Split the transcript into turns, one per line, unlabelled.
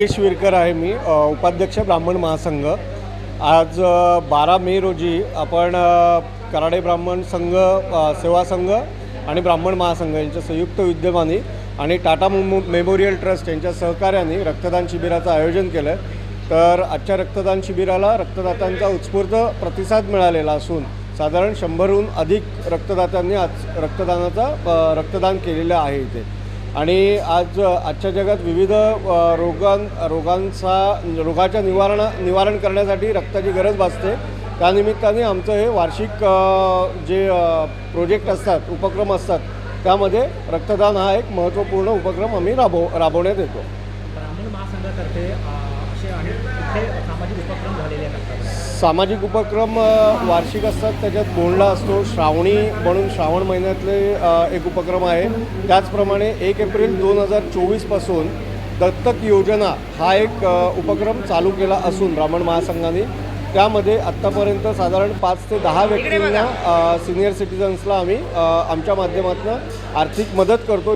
योगेश विरकर आहे मी उपाध्यक्ष ब्राह्मण महासंघ. आज बारा मे रोजी आपण कराडे ब्राह्मण संघ सेवा संघ आणि ब्राह्मण महासंघ यांच्या संयुक्त विद्यमाने आणि टाटा मेमो मेमोरियल ट्रस्ट यांच्या सहकार्याने रक्तदान शिबिराचं आयोजन केलं. आहे तर आजच्या रक्तदान शिबिराला रक्तदात्यांचा उत्स्फूर्त प्रतिसाद मिळालेला असून साधारण शंभरहून अधिक रक्तदात्यांनी आज रक्तदानाचा रक्तदान केलेलं आहे इथे. आणि आज आजच्या जगात विविध रोगां रोगांचा रोगाच्या निवारण निवारण करण्यासाठी रक्ताची गरज भासते. त्यानिमित्ताने आमचं हे वार्षिक जे प्रोजेक्ट असतात उपक्रम असतात त्यामध्ये रक्तदान हा एक महत्त्वपूर्ण उपक्रम आम्ही राबव राबवण्यात येतो.
ब्राह्मण महासंघातर्फे असे अनेक इथे सामाजिक उपक्रम झालेले आहेत आतापर्यंत.
सामाजिक उपक्रम वार्षिक असतात त्याच्यात बोंडला असतो. श्रावणी म्हणून श्रावण महिन्यातले एक उपक्रम आहे. त्याचप्रमाणे एक एप्रिल दोन हजार चोवीसपासून दत्तक योजना हा एक उपक्रम चालू केला असून ब्राह्मण महासंघाने. त्यामध्ये आत्तापर्यंत साधारण पाच ते दहा व्यक्तींना सिनियर सिटिझन्सला आम्ही आमच्या माध्यमातून आर्थिक मदत करतो